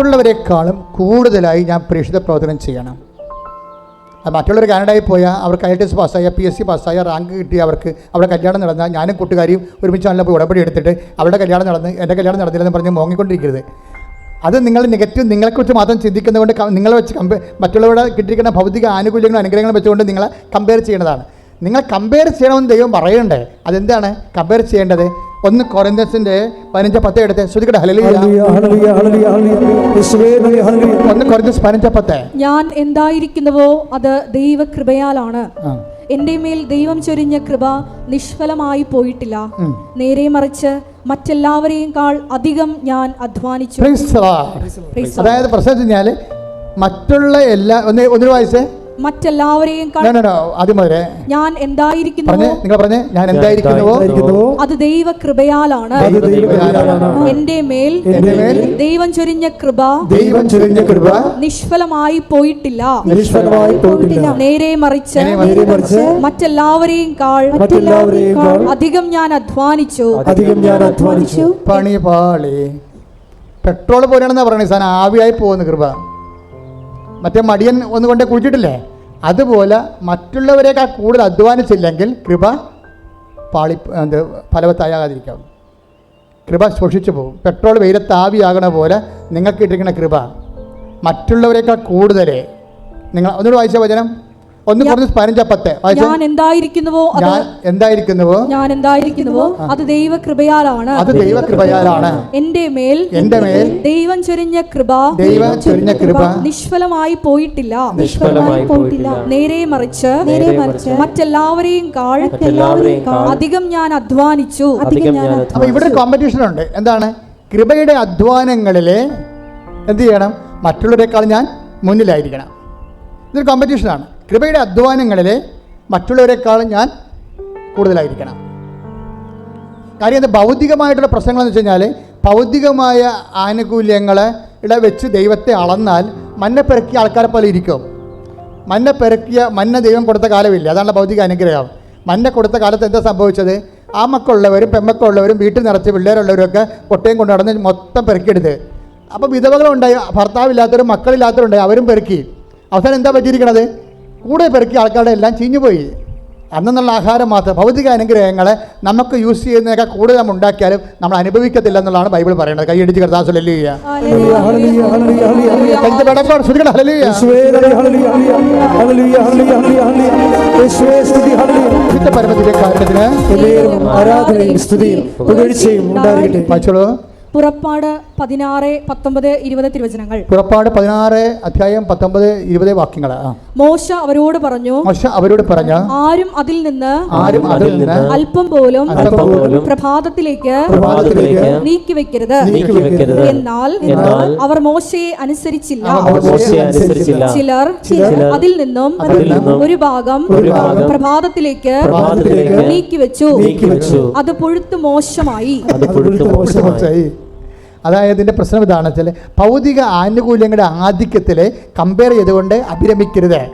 മറ്റുള്ളവരെക്കാളും കൂടുതലായി ഞാൻ പ്രേക്ഷിത പ്രവർത്തനം ചെയ്യണം. അത് മറ്റുള്ളവർ കാനഡയിൽ പോയാൽ അവർക്ക് ഐ ടി എസ് പാസ്സായ പി എസ് സി പാസ്സായ റാങ്ക് കിട്ടി അവർക്ക് അവിടെ കല്യാണം നടന്നാൽ ഞാനും കൂട്ടുകാരിയും ഒരുമിച്ച് നല്ല പോയി ഉടമ്പടി എടുത്തിട്ട് അവരുടെ കല്യാണം നടന്ന് എന്റെ കല്യാണം നടന്നില്ലെന്ന് പറഞ്ഞ് മോങ്ങിക്കൊണ്ടിരിക്കരുത്. അത് നിങ്ങൾ നെഗറ്റീവ് നിങ്ങളെക്കുറിച്ച് മാത്രം ചിന്തിക്കുന്നതുകൊണ്ട് നിങ്ങളെ വെച്ച് കമ്പ മറ്റുള്ളവരുടെ കിട്ടിയിരിക്കുന്ന ഭൗതിക ആനുകൂല്യങ്ങളും അനുഗ്രഹങ്ങളും വെച്ചുകൊണ്ട് നിങ്ങളെ കമ്പയർ ചെയ്യുന്നതാണ് നിങ്ങൾ കമ്പയർ ചെയ്യണമെന്ന് ദൈവം പറയണ്ടേ? അതെന്താണ്? കമ്പയർ ചെയ്യേണ്ടത്? ഒന്ന് കൊറന്തസിന്റെ പതിനഞ്ച് പത്ത് എടുത്ത്. ശ്രുതിക്കട്ടെ hallelujah, hallelujah, hallelujah, hallelujah. Hallelujah. ഒന്ന് കൊറിന്തസ് പതിനഞ്ച് പത്ത്. ഞാൻ എന്തായിരിക്കുന്നുവോ അത് ദൈവകൃപയാലാണ്. എന്റെ മേൽ ദൈവം ചൊരിഞ്ഞ കൃപ നിഷ്ഫലമായി പോയിട്ടില്ല. നേരെ മറിച്ച് മറ്റെല്ലാവരെയും കാൾ അധികം ഞാൻ അധ്വാനിച്ചു. അതായത് പ്രശ്നം മറ്റുള്ള എല്ലാ ഒന്ന് ഒന്നൊരു വായിച്ചേ. മറ്റെല്ലാവരെയും ആദ്യം മുതലേ ഞാൻ എന്തായിരിക്കുന്നു? എന്തായിരിക്കുന്നുവോ നിങ്ങൾ പറഞ്ഞേ ഞാൻ എന്തായിരിക്കുന്നുവോ അത് ദൈവകൃപയാലാണ്. കൃപയാലാണ് എന്റെ എന്റെ മേൽ ദൈവം ചൊരിഞ്ഞ കൃപ ദൈവം ചൊരിഞ്ഞ കൃപ നിഷ്ഫലമായി പോയിട്ടില്ല. നിഷ്ഫലമായി പോയിട്ടില്ല. നേരെ മറിച്ച് മറ്റെല്ലാവരെയും കാൾ മറ്റെല്ലാവരെയും അധികം ഞാൻ അധ്വാനിച്ചു. അധികം ഞാൻ അധ്വാനിച്ചു. പണി പാളി പെട്രോൾ പോലെയാണെന്നാ പറയണേ സാധനം. ആവിയായി പോകുന്ന കൃപ. മറ്റേ മടിയൻ ഒന്ന് കൊണ്ടേ കുഴിച്ചിട്ടില്ലേ? അതുപോലെ മറ്റുള്ളവരെക്കാൾ കൂടുതൽ അധ്വാനിച്ചില്ലെങ്കിൽ കൃപ പാളി എന്ത് ഫലവത്തായാകാതിരിക്കാം. കൃപ ശോഷിച്ചു പോകും. പെട്രോൾ വെയിലത്ത് ആവിയാകണ പോലെ നിങ്ങൾക്ക് ഇട്ടിരിക്കുന്ന കൃപ മറ്റുള്ളവരെക്കാൾ കൂടുതൽ നിങ്ങൾ ഒന്നുകൂടെ വായിച്ച വചനം. ഒന്ന് കുറച്ച് പതിനഞ്ച പത്ത് ഞാൻ എന്തായിരിക്കുന്നുവോ? അത് ഞാൻ എന്തായിരിക്കുന്നുവോ? ഞാൻ എന്തായിരിക്കുന്നുവോ? അത് ദൈവകൃപയാലാണ്. അത് ദൈവകൃപയാലാണ്. എന്റെ മേൽ എന്റെ മേൽ ദൈവം ചൊരിഞ്ഞ കൃപ ദൈവം ചൊരിഞ്ഞ കൃപ നിഷ്ഫലമായി പോയിട്ടില്ല. നിഷ്ഫലമായി പോയിട്ടില്ല. നേരെ മറിച്ച് നേരെ മറിച്ച് മറ്റെല്ലാവരെയും കാൾ അധികം ഞാൻ അധ്വാനിച്ചു. അധികം ഞാൻ അപ്പോൾ ഇവിടെ ഒരു കോമ്പറ്റീഷൻ ഉണ്ട്. എന്താണ്? കൃപയുടെ അധ്വാനങ്ങളിൽ എന്ത് ചെയ്യണം? മറ്റുള്ളവരെക്കാൾ ഞാൻ മുന്നിലായിരിക്കണം. ഇതൊരു കോമ്പറ്റീഷനാണ് കൃപയുടെ അധ്വാനങ്ങളിൽ മറ്റുള്ളവരെക്കാളും ഞാൻ കൂടുതലായിരിക്കണം. കാര്യം എന്താ ഭൗതികമായിട്ടുള്ള പ്രശ്നങ്ങളെന്ന് വെച്ച് കഴിഞ്ഞാൽ ഭൗതികമായ ഇട വെച്ച് ദൈവത്തെ അളന്നാൽ മന്ന പെറുക്കിയ ആൾക്കാരെ പോലെ ഇരിക്കും. മന്ന പെറുക്കിയ മന്ന ദൈവം കൊടുത്ത കാലമില്ല? അതാണ് ഭൗതിക അനുഗ്രഹം. മന്ന കൊടുത്ത കാലത്ത് എന്താ സംഭവിച്ചത്? ആ മക്കളുള്ളവരും പെമ്മക്കളുള്ളവരും വീട്ടിൽ നിറച്ച് പിള്ളേരുള്ളവരും ഒക്കെ കൊട്ടയും കൊണ്ടു നടന്ന് മൊത്തം പെറുക്കിയെടുത്ത്. അപ്പോൾ വിധവകളുണ്ടായി ഭർത്താവില്ലാത്തവരും മക്കളില്ലാത്തവരുണ്ടായി അവരും പെറുക്കി. അവസാനം എന്താ പറ്റിയിരിക്കണത്? കൂടെ പെറുക്കിയ ആൾക്കാരുടെ എല്ലാം ചീഞ്ഞുപോയി അന്നെന്നുള്ള ആഹാരം മാത്രം ഭൗതിക അനുഗ്രഹങ്ങളെ നമുക്ക് യൂസ് ചെയ്യുന്നതിനൊക്കെ കൂടുതൽ നമ്മൾ ഉണ്ടാക്കിയാലും നമ്മൾ അനുഭവിക്കത്തില്ല എന്നുള്ളതാണ് ബൈബിൾ പറയുന്നത് കൈയടിച്ച് കർത്താസ് ഹല്ലേലൂയ, ഹല്ലേലൂയ, ഹല്ലേലൂയ, ഹല്ലേലൂയ. യേശുവേ നന്ദി, hallelujah, hallelujah. Hallelujah, hallelujah, hallelujah, hallelujah. യേശുവേ സ്തുതി, ഹല്ലേലൂയ. പരമത്തിന്റെ പുറപ്പാട് പതിനാറ് പത്തൊമ്പത് ഇരുപത് തിരുവചനങ്ങൾ. പുറപ്പാട് പതിനാറ് അധ്യായം പത്തൊമ്പത് ഇരുപത് വാക്യങ്ങൾ മോശ അവരോട് പറഞ്ഞു മോശ അവരോട് പറഞ്ഞു? ആരും അതിൽ നിന്ന് ആരും അതിൽ നിന്ന് അല്പം പോലും പ്രഭാതത്തിലേക്ക് പ്രഭാതത്തിലേക്ക് നീക്കി വെക്കരുത് എന്നാൽ അവർ മോശയെ അനുസരിച്ചില്ല. ചിലർ അതിൽ നിന്നും ഒരു ഭാഗം പ്രഭാതത്തിലേക്ക് നീക്കി വെച്ചു അത് പുഴുത്തു മോശമായി. അത് പുഴുത്തു മോശമായി. അതായത് ഇതിന്റെ പ്രശ്നം ഇതാണ് വെച്ചാൽ ഭൗതിക ആനുകൂല്യങ്ങളുടെ ആധിക്യത്തിൽ കമ്പയർ ചെയ്തുകൊണ്ട് അഭിരമിക്കരുത്.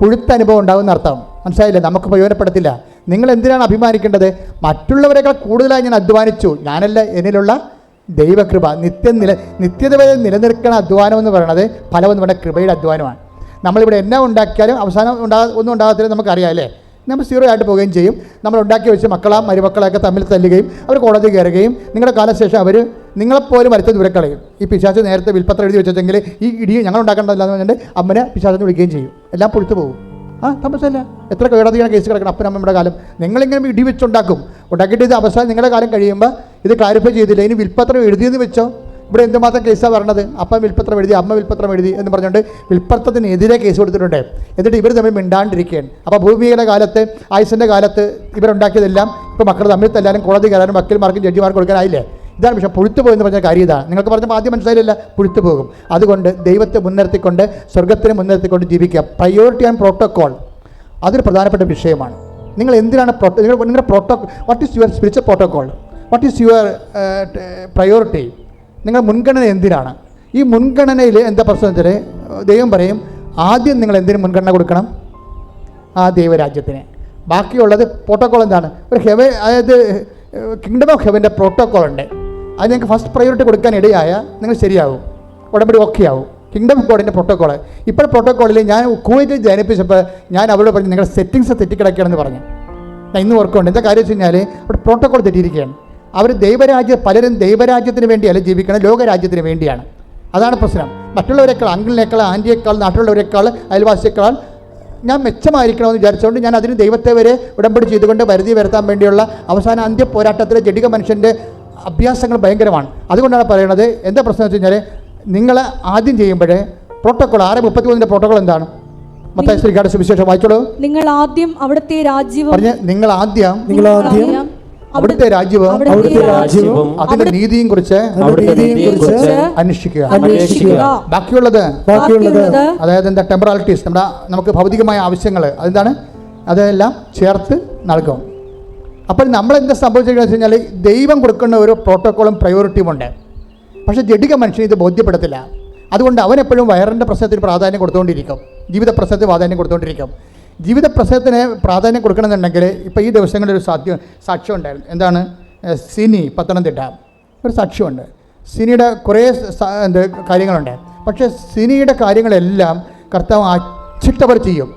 പുഴുത്ത അനുഭവം ഉണ്ടാകുന്ന അർത്ഥം. മനസ്സിലായില്ലേ? നമുക്ക് പ്രയോജനപ്പെടത്തില്ല. നിങ്ങൾ എന്തിനാണ് അഭിമാനിക്കേണ്ടത്? മറ്റുള്ളവരെക്കാൾ കൂടുതലായി ഞാൻ അധ്വാനിച്ചു. ഞാനല്ല എന്നിലുള്ള ദൈവകൃപ. നിത്യം നില നിത്യത വരെ നിലനിൽക്കുന്ന അധ്വാനം എന്ന് പറയുന്നത് ഫലമെന്ന് പറയുന്നത് കൃപയുടെ അധ്വാനമാണ്. നമ്മളിവിടെ എന്നാ ഉണ്ടാക്കിയാലും അവസാനം ഉണ്ടാ ഒന്നും ഉണ്ടാകത്തില്ല നമുക്കറിയാം അല്ലേ? നമ്മൾ സീറോ ആയിട്ട് പോവുകയും ചെയ്യും. നമ്മൾ ഉണ്ടാക്കി വെച്ച് മക്കളാ മരുമക്കളൊക്കെ തമ്മിൽ തല്ലുകയും അവർ കോടതി കയറുകയും നിങ്ങളുടെ കാലശേഷം അവർ നിങ്ങളെപ്പോലും മരത്തിൽ ദൂരക്കളയും ഈ പിശാച്ച് നേരത്തെ വിൽപ്പത്രം എഴുതി വെച്ചെങ്കിൽ ഈ ഇടി ഞങ്ങൾ ഉണ്ടാക്കേണ്ടതല്ല എന്ന് പറഞ്ഞിട്ട് അമ്മനെ പിശാചെന്ന് വിളിക്കുകയും ചെയ്യും. എല്ലാം പൊഴുത്തു പോകും. ആ തമസല്ല എത്ര കോടതിയാണ് കേസ് കിടക്കണം അപ്പനും അമ്മയുടെ കാലം. നിങ്ങളിങ്ങനെ ഇടി വെച്ചുണ്ടാക്കും. ഉണ്ടാക്കിയിട്ട് ഇത് അവസാനം നിങ്ങളുടെ കാലം കഴിയുമ്പോൾ ഇത് ക്ലാരിഫൈ ചെയ്തില്ല? ഇനി വിൽപ്പത്രം എഴുതിയെന്ന് വെച്ചോ? ഇവിടെ എന്തുമാത്രം കേസാണ് പറഞ്ഞത് അപ്പം വിൽപ്പത്രം എഴുതി അമ്മ വിൽപ്പത്രം എഴുതി എന്ന് പറഞ്ഞുകൊണ്ട് വിൽപ്പത്രത്തിനെതിരെ കേസ് കൊടുത്തിട്ടുണ്ട്. എന്നിട്ട് ഇവർ തമ്മിൽ മിണ്ടാണ്ടിരിക്കുകയാണ്. അപ്പോൾ ഭൂമിയുടെ കാലത്ത് ആയുസിന്റെ കാലത്ത് ഇവരുണ്ടാക്കിയതെല്ലാം ഇപ്പോൾ മക്കൾ തമ്മിൽ തല്ലാനും കോടതി കയറാനും വക്കീൽമാർക്കും ജഡ്ജിമാർക്കും കൊടുക്കാനായില്ലേ? ഇതാണ് പക്ഷേ പുഴുത്തു പോയെന്ന് പറഞ്ഞ കാര്യം ഇതാണ്. നിങ്ങൾക്ക് പറഞ്ഞപ്പോൾ ആദ്യം മനസ്സിലായില്ല പുഴുത്തു പോകും. അതുകൊണ്ട് ദൈവത്തെ മുൻനിർത്തിക്കൊണ്ട് സ്വർഗത്തിനെ മുൻനിർത്തിക്കൊണ്ട് ജീവിക്കുക. പ്രയോറിറ്റി ആൻഡ് പ്രോട്ടോക്കോൾ അതൊരു പ്രധാനപ്പെട്ട വിഷയമാണ്. നിങ്ങൾ എന്തിനാണ് പ്രോട്ടോ നിങ്ങൾ നിങ്ങളുടെ proto what is your spiritual protocol what is your priority നിങ്ങൾ മുൻഗണന എന്തിനാണ്? ഈ മുൻഗണനയിൽ എന്താ പ്രശ്നം വെച്ചാൽ ദൈവം പറയും ആദ്യം നിങ്ങൾ എന്തിനു മുൻഗണന കൊടുക്കണം? ആ ദൈവരാജ്യത്തിന്. ബാക്കിയുള്ളത് പ്രോട്ടോക്കോൾ എന്താണ്? ഒരു ഹെവ അതായത് കിങ്ഡം ഓഫ് ഹെവന്റെ പ്രോട്ടോക്കോൾ ഉണ്ട്. അത് നിങ്ങൾക്ക് ഫസ്റ്റ് പ്രയോറിറ്റി കൊടുക്കാൻ ഇടയായ നിങ്ങൾ ശരിയാകും ഉടമ്പടി ഓക്കെ ആവും. കിങ്ഡം ഗോഡിന്റെ പ്രോട്ടോക്കോൾ ഇപ്പോൾ പ്രോട്ടോക്കോളിൽ ഞാൻ കുവൈറ്റിൽ ജനിപ്പിച്ചപ്പോൾ ഞാൻ അവരോട് പറഞ്ഞു നിങ്ങളുടെ സെറ്റിങ്സ് തെറ്റിക്കിടക്കുകയാണെന്ന് പറഞ്ഞു. ഞാൻ ഇന്ന് ഓർക്കുന്നുണ്ട്. എന്താ കാര്യം വെച്ച് കഴിഞ്ഞാൽ അവിടെ പ്രോട്ടോക്കോൾ തെറ്റിയിരിക്കുകയാണ്. അവർ ദൈവരാജ്യ പലരും ദൈവരാജ്യത്തിന് വേണ്ടിയല്ല ജീവിക്കണം ലോകരാജ്യത്തിന് വേണ്ടിയാണ്. അതാണ് പ്രശ്നം. മറ്റുള്ളവരെക്കാൾ അങ്കിളിനേക്കാൾ ആന്റിയേക്കാൾ നാട്ടിലുള്ളവരെക്കാൾ അയൽവാസിയേക്കാൾ ഞാൻ മെച്ചമായിരിക്കണമെന്ന് വിചാരിച്ചുകൊണ്ട് ഞാൻ അതിന് ദൈവത്തെ വരെ ഉടമ്പടി ചെയ്തുകൊണ്ട് വരുതി വരുത്താൻ വേണ്ടിയുള്ള അവസാന അന്ത്യ പോരാട്ടത്തിലെ ജഡിക മനുഷ്യന്റെ അഭ്യാസങ്ങൾ ഭയങ്കരമാണ്. അതുകൊണ്ടാണ് പറയുന്നത് എന്താ പ്രശ്നം വെച്ച് കഴിഞ്ഞാൽ നിങ്ങൾ ആദ്യം ചെയ്യുമ്പോൾ പ്രോട്ടോകോൾ ആറ് മുപ്പത്തി മൂന്നിന്റെ പ്രോട്ടോകോൾ എന്താണ്? മത്തായ ശ്രീകാട് സുവിശേഷം വായിച്ചോളൂ. നിങ്ങൾ ആദ്യം അവിടുത്തെ രാജ്യവും പറഞ്ഞ് നിങ്ങൾ ആദ്യം നിങ്ങൾ ആദ്യം അവിടുത്തെ രാജ്യവും അവിടുത്തെ രാജ്യവും അതിന്റെ നീതിയും കുറിച്ച് അന്വേഷിക്കുക. ബാക്കിയുള്ളത് ബാക്കിയുള്ളത് അതായത് എന്താ ടെമ്പറാലിറ്റീസ് നമ്മുടെ നമുക്ക് ഭൗതികമായ ആവശ്യങ്ങൾ അതെന്താണ്? അതെല്ലാം ചേർത്ത് നൽകും അപ്പോൾ നമ്മൾ എന്താ സംഭവിച്ചിരിക്കുന്നത് വെച്ച് കഴിഞ്ഞാൽ ദൈവം കൊടുക്കുന്ന ഒരു പ്രോട്ടോക്കോളും പ്രയോറിറ്റിയും ഉണ്ട്. പക്ഷേ ജഡിക മനുഷ്യൻ ഇത് ബോധ്യപ്പെടത്തില്ല. അതുകൊണ്ട് അവൻ എപ്പോഴും വയറിന്റെ പ്രശ്നത്തിന് പ്രാധാന്യം കൊടുത്തുകൊണ്ടിരിക്കും ജീവിത പ്രശ്നത്തിന് പ്രാധാന്യം കൊടുത്തുകൊണ്ടിരിക്കും ജീവിത പ്രശ്നത്തിന് പ്രാധാന്യം കൊടുക്കണമെന്നുണ്ടെങ്കിൽ ഇപ്പോൾ ഈ ദിവസങ്ങളിൽ ഒരു സാധ്യ സാക്ഷ്യം ഉണ്ടായിരുന്നു. എന്താണ്? സിനി പത്തനംതിട്ട. ഒരു സാക്ഷ്യമുണ്ട്. സിനിയുടെ കുറേ എന്ത് കാര്യങ്ങളുണ്ട്. പക്ഷേ സിനിയുടെ കാര്യങ്ങളെല്ലാം കർത്താവ് അച്ചിട്ടവർ ചെയ്യും.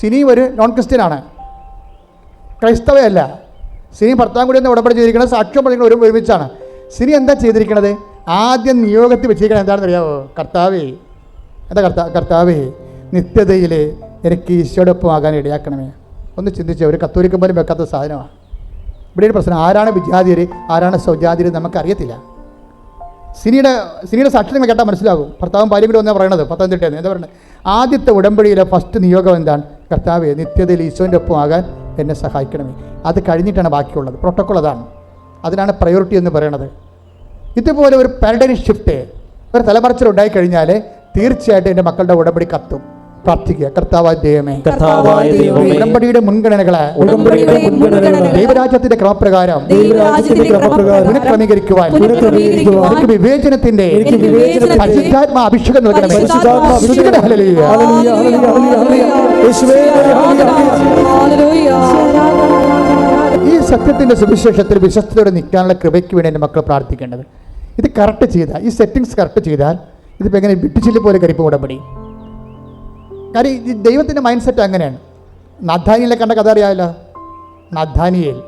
സിനി ഒരു നോൺ ക്രിസ്ത്യനാണ് ക്രൈസ്തവയല്ല. സിനി ഭർത്താവ് കൂടി ഒന്ന് ഉടമ്പടി ചെയ്തിരിക്കുന്നത് സാക്ഷ്യം പറയുന്നത് ഒരു ഒരുമിച്ചാണ്. സിനി എന്താ ചെയ്തിരിക്കുന്നത് ആദ്യം നിയോഗത്തിൽ വെച്ചിരിക്കുന്നത് എന്താണെന്ന് അറിയാമോ കർത്താവേ എന്താ കർത്താ കർത്താവേ നിത്യതയിൽ എനിക്ക് ഈശോടൊപ്പം ആകാൻ ഇടയാക്കണമേ. ഒന്ന് ചിന്തിച്ചേ ഒരു കത്തോലിക്കം പോലും വെക്കാത്ത സാധനമാണ്. ഇവിടെ ഒരു പ്രശ്നം ആരാണ് വിജാതിയർ ആരാണ് സ്വജാതിയർ നമുക്കറിയത്തില്ല. സിനിയുടെ സിനിയുടെ സാക്ഷ്യം കേട്ടാൽ മനസ്സിലാകും. ഭർത്താവും ഭാര്യയും കൂടി ഒന്നാണ് പറയണത് പത്തനംതിട്ടയെന്ന് എന്താ പറയുന്നത് ആദ്യത്തെ ഉടമ്പടിയിലെ ഫസ്റ്റ് നിയോഗം എന്താണ്? കർത്താവ് നിത്യതയിൽ ഈശോന്റെ ഒപ്പം ആകാൻ എന്നെ സഹായിക്കണമേ. അത് കഴിഞ്ഞിട്ടാണ് ബാക്കിയുള്ളത്. പ്രോട്ടോക്കോൾ അതാണ്. അതിനാണ് പ്രയോറിറ്റി എന്ന് പറയണത്. ഇതുപോലെ ഒരു പാരഡൈം ഷിഫ്റ്റ് ഒരു തലമറച്ചിൽ ഉണ്ടായിക്കഴിഞ്ഞാൽ തീർച്ചയായിട്ടും എന്റെ മക്കളുടെ ഉടമ്പടി കത്തും. പ്രാർത്ഥിക്കുക. കർത്താവായ ദൈവമേ. ഉടമ്പടിയുടെ മുൻഗണനകളെ. ദൈവരാജ്യത്തിന്റെ ക്രമപ്രകാരം. പുനഃക്രമീകരിക്കുവാൻ. എനിക്ക് വിവേചനത്തിന്റെ പരിശുദ്ധാത്മ അഭിഷേകം നൽകണമേ. ഈ സത്യത്തിന്റെ സുവിശേഷത്തിൽ വിശ്വസ്തയോടെ നിൽക്കാനുള്ള കൃപയ്ക്ക് വേണ്ടി എന്റെ മക്കൾ പ്രാർത്ഥിക്കേണ്ടത്. ഇത് കറക്റ്റ് ചെയ്താൽ ഈ സെറ്റിങ്സ് കറക്റ്റ് ചെയ്താൽ ഇതിപ്പോൾ എങ്ങനെ വിട്ടുചില്ല പോലെ കരിപ്പ് ഉടമ്പടി. കാര്യം ഈ ദൈവത്തിന്റെ മൈൻഡ് സെറ്റ് അങ്ങനെയാണ്. നദ്ധാനിയിലെ കണ്ട കഥ അറിയാമല്ലോ നദ്ധാനിയേൽ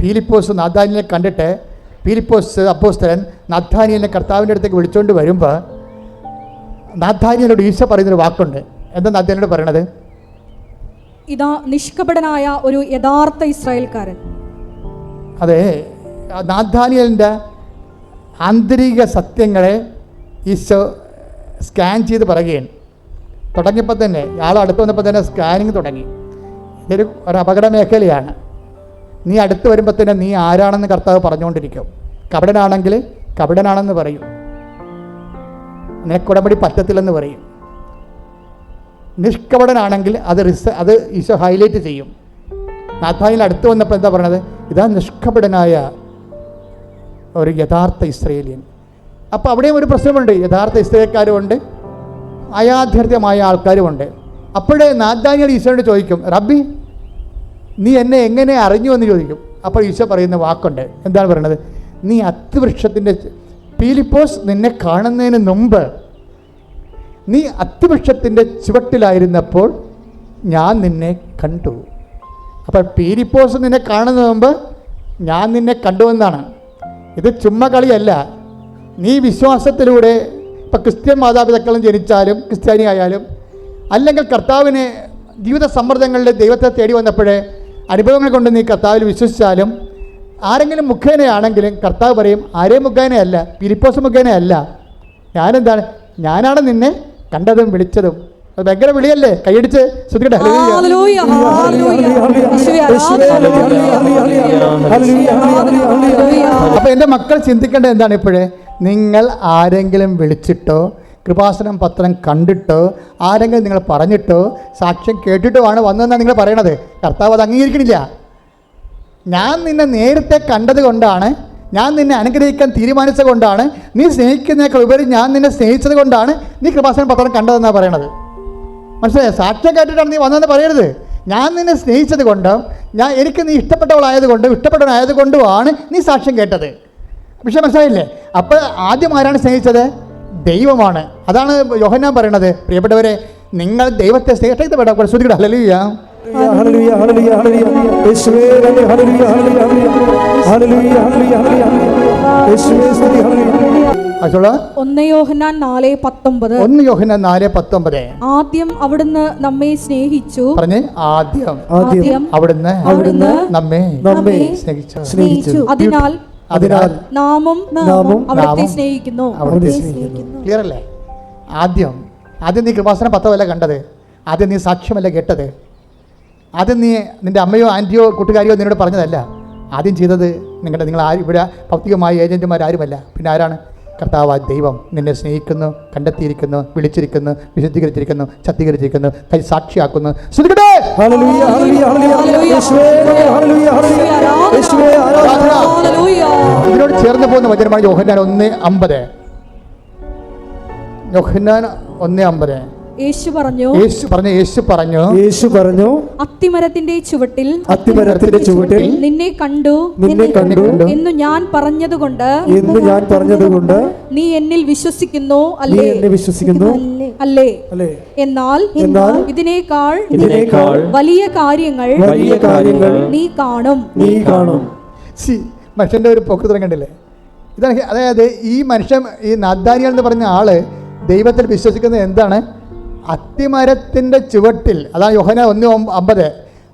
ഫീലിപ്പോസ് നദ്ധാനിയെ കണ്ടിട്ട് ഫീലിപ്പോസ് അപ്പോസ്തരൻ നദ്ധാനിയലിനെ കർത്താവിന്റെ അടുത്തേക്ക് വിളിച്ചുകൊണ്ട് വരുമ്പോൾ നദ്ധാനിയനോട് ഈശോ പറയുന്നൊരു വാക്കുണ്ട്. എന്താ നദ്ധാനിയോട് പറയണത്? ഇതാ നിഷ്കപടനായ ഒരു യഥാർത്ഥ ഇസ്രായേൽക്കാരൻ. അതെ നാഥാനിയലിന്റെ ആന്തരിക സത്യങ്ങളെ ഈശോ സ്കാൻ ചെയ്ത് പറയുകയാണ്. തുടങ്ങിയപ്പോൾ തന്നെ ആൾ അടുത്ത് വന്നപ്പോൾ തന്നെ സ്കാനിങ് തുടങ്ങി. ഇതൊരു ഒരു അപകട മേഖലയാണ്. നീ അടുത്ത് വരുമ്പോൾ തന്നെ നീ ആരാണെന്ന് കർത്താവ് പറഞ്ഞുകൊണ്ടിരിക്കും. കപടനാണെങ്കിൽ കപടനാണെന്ന് പറയും. നിനക്കുടമ്പടി പറ്റത്തില്ലെന്ന് പറയും. നിഷ്കപടനാണെങ്കിൽ അത് റിസ അത് ഈശോ ഹൈലൈറ്റ് ചെയ്യും. നാഥാനിൽ അടുത്ത് വന്നപ്പോൾ എന്താ പറയണത്? ഇതാ നിഷ്കപടനായ ഒരു യഥാർത്ഥ ഇസ്രയേലിയൻ. അപ്പോൾ അവിടെയും ഒരു പ്രശ്നമുണ്ട്. യഥാർത്ഥ ഇസ്രയേൽക്കാരുമുണ്ട്. അയാഥാർത്ഥ്യമായ ആൾക്കാരുമുണ്ട്. അപ്പോഴേ നാദാനിയൽ ഈശോയോട് ചോദിക്കും റബ്ബി നീ എന്നെ എങ്ങനെ അറിഞ്ഞു എന്ന് ചോദിക്കും. അപ്പോൾ ഈശോ പറയുന്ന വാക്കുണ്ട്. എന്താണ് പറയുന്നത് നീ അത്തിവൃക്ഷത്തിന്റെ പീലിപ്പോസ് നിന്നെ കാണുന്നതിന് മുമ്പ് നീ അത്തിവൃക്ഷത്തിന്റെ ചുവട്ടിലായിരുന്നപ്പോൾ ഞാൻ നിന്നെ കണ്ടു. അപ്പോൾ പീരിപ്പോസ് നിന്നെ കാണുന്നതിന് മുമ്പ് ഞാൻ നിന്നെ കണ്ടുവെന്നാണ് ഇത് ചുമ്മാ കളിയല്ല. നീ വിശ്വാസത്തിലൂടെ ഇപ്പം ക്രിസ്ത്യൻ മാതാപിതാക്കളും ജനിച്ചാലും ക്രിസ്ത്യാനി ആയാലും അല്ലെങ്കിൽ കർത്താവിനെ ജീവിത സമ്മർദ്ദങ്ങളുടെ ദൈവത്തെ തേടി വന്നപ്പോഴേ അനുഭവങ്ങൾ കൊണ്ട് നീ കർത്താവിൽ വിശ്വസിച്ചാലും ആരെങ്കിലും മുഖേനയാണെങ്കിലും കർത്താവ് പറയും ആരേ മുഖേനയല്ല? പിരിപ്പോസ് മുഖേനയല്ല. ഞാനെന്താണ്? ഞാനാണ് നിന്നെ കണ്ടതും വിളിച്ചതും അത് ഭയങ്കര വിളിയല്ലേ കൈയടിച്ച് ശ്രദ്ധിക്കട്ടെ. അപ്പോൾ എന്റെ മക്കൾ ചിന്തിക്കേണ്ടത് എന്താണ് ഇപ്പോഴേ നിങ്ങൾ ആരെങ്കിലും വിളിച്ചിട്ടോ കൃപാസനം പത്രം കണ്ടിട്ടോ ആരെങ്കിലും നിങ്ങൾ പറഞ്ഞിട്ടോ സാക്ഷ്യം കേട്ടിട്ടോ ആണ് വന്നതെന്നാണ് നിങ്ങൾ പറയണത് കർത്താവ് അത് അംഗീകരിക്കണില്ല ഞാൻ നിന്നെ നേരത്തെ കണ്ടത് കൊണ്ടാണ് ഞാൻ നിന്നെ അനുഗ്രഹിക്കാൻ തീരുമാനിച്ചത് കൊണ്ടാണ് നീ സ്നേഹിക്കുന്നതിനേക്കാൾ ഉപരി ഞാൻ നിന്നെ സ്നേഹിച്ചത് കൊണ്ടാണ് നീ കൃപാസനം പത്രം കണ്ടതെന്നാണ് പറയണത്. മനസ്സിലായോ? സാക്ഷ്യം കേട്ടിട്ടാണ് നീ വന്നതെന്ന് പറയരുത്. ഞാൻ നിന്നെ സ്നേഹിച്ചത് കൊണ്ടും ഞാൻ എനിക്ക് നീ ഇഷ്ടപ്പെട്ടവളായത് കൊണ്ടും ഇഷ്ടപ്പെട്ടവനായത് കൊണ്ടുമാണ് നീ സാക്ഷ്യം കേട്ടത്. പക്ഷേ മനസ്സിലായില്ലേ? അപ്പോൾ ആദ്യം ആരാണ് സ്നേഹിച്ചത്? ദൈവമാണ്. അതാണ് യോഹന്നാൻ പറയണത്. പ്രിയപ്പെട്ടവരെ നിങ്ങൾ ദൈവത്തെ ഹല്ലേലൂയ. ഹല്ലേലൂയ ഹല്ലേലൂയ യേശുവേ നന്ദി ഒന്ന് യോഹന്നാൻ നാല് പത്തൊമ്പത്. ഒന്ന് യോഹന്നാൻ നാല് പത്തൊമ്പത്. ആദ്യം അവിടുന്ന് നമ്മെ സ്നേഹിച്ചു. പറഞ്ഞ് ആദ്യം. ആദ്യം അവിടുന്ന് അവിടുന്ന് നമ്മെ നമ്മെ സ്നേഹിച്ചു. സ്നേഹിച്ചു. അതിനാൽ അതിനാൽ നാമും നാമും അവിടുത്തെ സ്നേഹിക്കുന്നു. ക്ലിയർ അല്ലേ? ആദ്യം ആദ്യം നീ കൃപാസന പത്തമല്ല കണ്ടത്. ആദ്യം നീ സാക്ഷ്യമല്ല കേട്ടത്. ആദ്യം നീ നിന്റെ അമ്മയോ ആന്റിയോ കൂട്ടുകാരിയോ നിന്നോട് പറഞ്ഞതല്ല. ആദ്യം ചെയ്തത് നിങ്ങളുടെ നിങ്ങൾ ആരും ഇവിടെ ഭൗതികമായ ഏജന്റുമാർ ആരുമല്ല. പിന്നെ ആരാണ്? കർത്താവ് ദൈവം നിന്നെ സ്നേഹിക്കുന്നു കണ്ടെത്തിയിരിക്കുന്നു വിളിച്ചിരിക്കുന്നു വിശുദ്ധീകരിച്ചിരിക്കുന്നു ശക്തീകരിച്ചിരിക്കുന്നു കൈ സാക്ഷിയാക്കുന്നു. ശ്രദ്ധിക്കട്ടെ? ഹല്ലേലൂയ ഹല്ലേലൂയ ഹല്ലേലൂയ യേശുവേ ഹല്ലേലൂയ ഹല്ലേലൂയ ഹല്ലേലൂയ. ഇതിനോട് ചേർന്ന് പോകുന്ന വചനമാണ് യോഹന്നാൻ ഒന്ന് അമ്പത്. യോഹന്നാൻ ഒന്ന് അമ്പത്. യേശു പറഞ്ഞു യേശു പറഞ്ഞു യേശു പറഞ്ഞു യേശു പറഞ്ഞു അത്തിമരത്തിന്റെ ചുവട്ടിൽ അത്തിമരത്തിന്റെ ചുവട്ടിൽ നിന്നെ കണ്ടു നിന്നെ കണ്ടു എന്ന് ഞാൻ പറഞ്ഞതുകൊണ്ട് എന്ന് ഞാൻ പറഞ്ഞതുകൊണ്ട് നീ എന്നിൽ വിശ്വസിക്കുന്നു അല്ലേ? എന്നെ വിശ്വസിക്കുന്നു അല്ലേ? അല്ലേ? എന്നാൽ എന്നാൽ ഇതിനേക്കാൾ ഇതിനേക്കാൾ വലിയ കാര്യങ്ങൾ വലിയ കാര്യങ്ങൾ നീ കാണും. നീ കാണും. സി മനുഷ്യന്റെ ഒരു പൊക്കുതരം കണ്ടില്ലേ? ഇതാണ് അതായത് ഈ മനുഷ്യൻ ഈ നാദാനിയൽ എന്ന് പറഞ്ഞ ആൾ ദൈവത്തിൽ വിശ്വസിക്കുന്നത് എന്താണ്? അത്തിമരത്തിന്റെ ചുവട്ടിൽ അതാണ് യോഹന ഒന്ന് അമ്പത്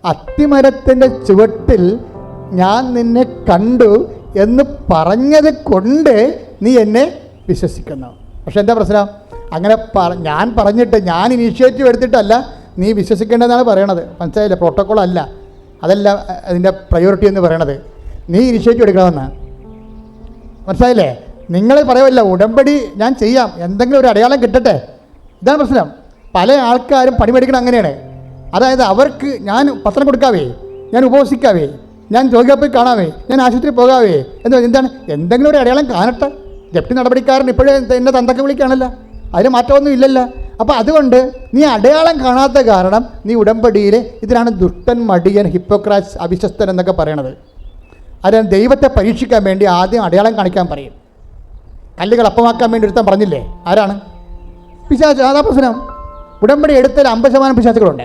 അത്തിമരത്തിന്റെ ചുവട്ടിൽ ഞാൻ നിന്നെ കണ്ടു എന്ന് പറഞ്ഞത് കൊണ്ട് നീ എന്നെ വിശ്വസിക്കുന്നു. പക്ഷെ എന്താ പ്രശ്നം? അങ്ങനെ പറ ഞാൻ പറഞ്ഞിട്ട് ഞാൻ ഇനീഷ്യേറ്റീവ് എടുത്തിട്ടല്ല നീ വിശ്വസിക്കേണ്ടതെന്നാണ് പറയണത്. മനസ്സിലായില്ല? പ്രോട്ടോക്കോൾ അല്ല. അതല്ല അതിന്റെ പ്രയോറിറ്റി എന്ന് പറയണത്. നീ ഇനീഷ്യേറ്റീവ് എടുക്കണമെന്ന്. മനസ്സിലായില്ലേ? നിങ്ങൾ പറയുമല്ല ഉടമ്പടി ഞാൻ ചെയ്യാം. എന്തെങ്കിലും ഒരു അടയാളം കിട്ടട്ടെ? ഇതാണ് പ്രശ്നം. പല ആൾക്കാരും പണിമെടുക്കണം അങ്ങനെയാണ്. അതായത് അവർക്ക് ഞാൻ പത്രം കൊടുക്കാവേ ഞാൻ ഉപവസിക്കാവേ ഞാൻ രോഗിയെ കാണാവേ ഞാൻ ആശുപത്രി പോകാവേ എന്ന് എന്താണ്? എന്തെങ്കിലും ഒരു അടയാളം കാണട്ടെ. ജപ്തി നടപടിക്കാരൻ ഇപ്പോഴേ എന്നെ തന്തക്ക വിളിക്കുകയാണല്ലോ. അതിന് മാറ്റമൊന്നും ഇല്ലല്ലോ. അപ്പോൾ അതുകൊണ്ട് നീ അടയാളം കാണാത്ത കാരണം നീ ഉടമ്പടിയിൽ ഇതിനാണ് ദുഷ്ടൻ മടിയൻ ഹിപ്പോക്രാസ് അവിശ്വസ്തൻ എന്നൊക്കെ പറയണത്. അതിന് ദൈവത്തെ പരീക്ഷിക്കാൻ വേണ്ടി ആദ്യം അടയാളം കാണിക്കാൻ പറയും. കല്ലുകൾ അപ്പമാക്കാൻ വേണ്ടി ഒരുത്തൻ പറഞ്ഞില്ലേ? ആരാണ്? പിശാച് അതാ പ്രശ്നം. ഉടമ്പടി എടുത്താൽ അമ്പത് ശതമാനം പിശാച്ചുകളുണ്ട്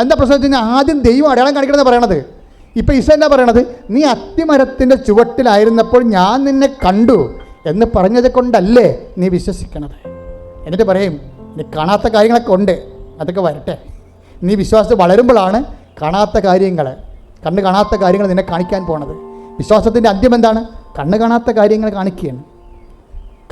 എന്താ വെച്ചാൽ ആദ്യം ദൈവം അടയാളം കാണിക്കണമെന്ന് പറയണത്. ഇപ്പം ഈശോ എന്താ പറയണത്? നീ അത്തിമരത്തിന്റെ ചുവട്ടിലായിരുന്നപ്പോൾ ഞാൻ നിന്നെ കണ്ടു എന്ന് പറഞ്ഞത് കൊണ്ടല്ലേ നീ വിശ്വസിക്കണത്. എന്നിട്ട് പറയും നീ കാണാത്ത കാര്യങ്ങളൊക്കെ ഉണ്ട്. അതൊക്കെ വരട്ടെ. നീ വിശ്വാസത്തിൽ വളരുമ്പോഴാണ് കാണാത്ത കാര്യങ്ങൾ കണ്ണ് കാണാത്ത കാര്യങ്ങൾ നിന്നെ കാണിക്കാൻ പോണത്. വിശ്വാസത്തിന്റെ അന്ത്യം എന്താണ്? കണ്ണ് കാണാത്ത കാര്യങ്ങൾ കാണിക്കുകയാണ്.